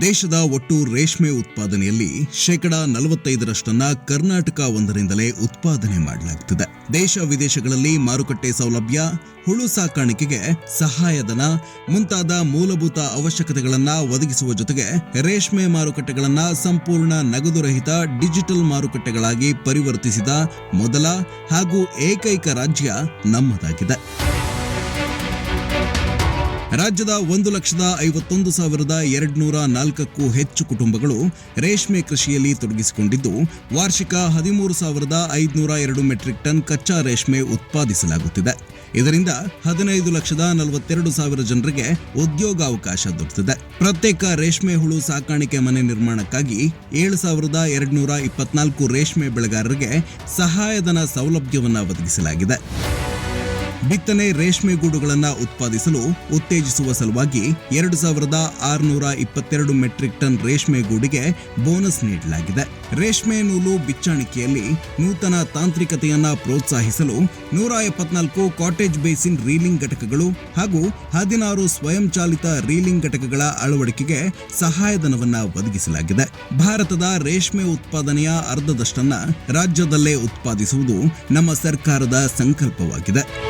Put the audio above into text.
ದೇಶದ ಒಟ್ಟು ರೇಷ್ಮೆ ಉತ್ಪಾದನೆಯಲ್ಲಿ ಶೇಕಡ ನಲವತ್ತೈದರಷ್ಟನ್ನ ಕರ್ನಾಟಕ ಒಂದರಿಂದಲೇ ಉತ್ಪಾದನೆ ಮಾಡಲಾಗುತ್ತಿದೆ ದೇಶ ವಿದೇಶಗಳಲ್ಲಿ ಮಾರುಕಟ್ಟೆ ಸೌಲಭ್ಯ, ಹುಳು ಸಾಕಾಣಿಕೆಗೆ ಸಹಾಯಧನ, ಮುಂತಾದ ಮೂಲಭೂತ ಅವಶ್ಯಕತೆಗಳನ್ನು ಒದಗಿಸುವ ಜೊತೆಗೆ ರೇಷ್ಮೆ ಮಾರುಕಟ್ಟೆಗಳನ್ನು ಸಂಪೂರ್ಣ ನಗದುರಹಿತ ಡಿಜಿಟಲ್ ಮಾರುಕಟ್ಟೆಗಳಾಗಿ ಪರಿವರ್ತಿಸಿದ ಮೊದಲ ಹಾಗೂ ಏಕೈಕ ರಾಜ್ಯ ನಮ್ಮದಾಗಿದೆ. ರಾಜ್ಯದ ಒಂದು ಲಕ್ಷದ ಐವತ್ತೊಂದು ಸಾವಿರದ ಎರಡ್ನೂರ ನಾಲ್ಕಕ್ಕೂ ಹೆಚ್ಚು ಕುಟುಂಬಗಳು ರೇಷ್ಮೆ ಕೃಷಿಯಲ್ಲಿ ತೊಡಗಿಸಿಕೊಂಡಿದ್ದು, ವಾರ್ಷಿಕ ಹದಿಮೂರು ಸಾವಿರದ ಐದುನೂರ ಎರಡು ಮೆಟ್ರಿಕ್ ಟನ್ ಕಚ್ಚಾ ರೇಷ್ಮೆ ಉತ್ಪಾದಿಸಲಾಗುತ್ತಿದೆ. ಇದರಿಂದ ಹದಿನೈದು ಲಕ್ಷದ ನಲವತ್ತೆರಡು ಸಾವಿರ ಜನರಿಗೆ ಉದ್ಯೋಗಾವಕಾಶ ದೊರೆತಿದೆ. ಪ್ರತ್ಯೇಕ ರೇಷ್ಮೆ ಹುಳು ಸಾಕಾಣಿಕೆ ಮನೆ ನಿರ್ಮಾಣಕ್ಕಾಗಿ ಏಳು ಸಾವಿರದ ಎರಡ್ನೂರ ಇಪ್ಪತ್ನಾಲ್ಕು ರೇಷ್ಮೆ ಬೆಳೆಗಾರರಿಗೆ ಸಹಾಯಧನ ಸೌಲಭ್ಯವನ್ನು ಒದಗಿಸಲಾಗಿದೆ. ಬಿತ್ತನೆ ರೇಷ್ಮೆ ಗೂಡುಗಳನ್ನು ಉತ್ಪಾದಿಸಲು ಉತ್ತೇಜಿಸುವ ಸಲುವಾಗಿ ಎರಡು ಸಾವಿರದ ಆರುನೂರ ಇಪ್ಪತ್ತೆರಡು ಮೆಟ್ರಿಕ್ ಟನ್ ರೇಷ್ಮೆ ಗೂಡಿಗೆ ಬೋನಸ್ ನೀಡಲಾಗಿದೆ. ರೇಷ್ಮೆ ನೂಲು ಬಿಚ್ಚಾಣಿಕೆಯಲ್ಲಿ ನೂತನ ತಾಂತ್ರಿಕತೆಯನ್ನು ಪ್ರೋತ್ಸಾಹಿಸಲು ನೂರ ಎಪ್ಪತ್ನಾಲ್ಕು ಕಾಟೇಜ್ ಬೇಸಿನ್ ರೀಲಿಂಗ್ ಘಟಕಗಳು ಹಾಗೂ ಹದಿನಾರು ಸ್ವಯಂಚಾಲಿತ ರೀಲಿಂಗ್ ಘಟಕಗಳ ಅಳವಡಿಕೆಗೆ ಸಹಾಯಧನವನ್ನ ಒದಗಿಸಲಾಗಿದೆ. ಭಾರತದ ರೇಷ್ಮೆ ಉತ್ಪಾದನೆಯ ಅರ್ಧದಷ್ಟನ್ನ ರಾಜ್ಯದಲ್ಲೇ ಉತ್ಪಾದಿಸುವುದು ನಮ್ಮ ಸರ್ಕಾರದ ಸಂಕಲ್ಪವಾಗಿದೆ.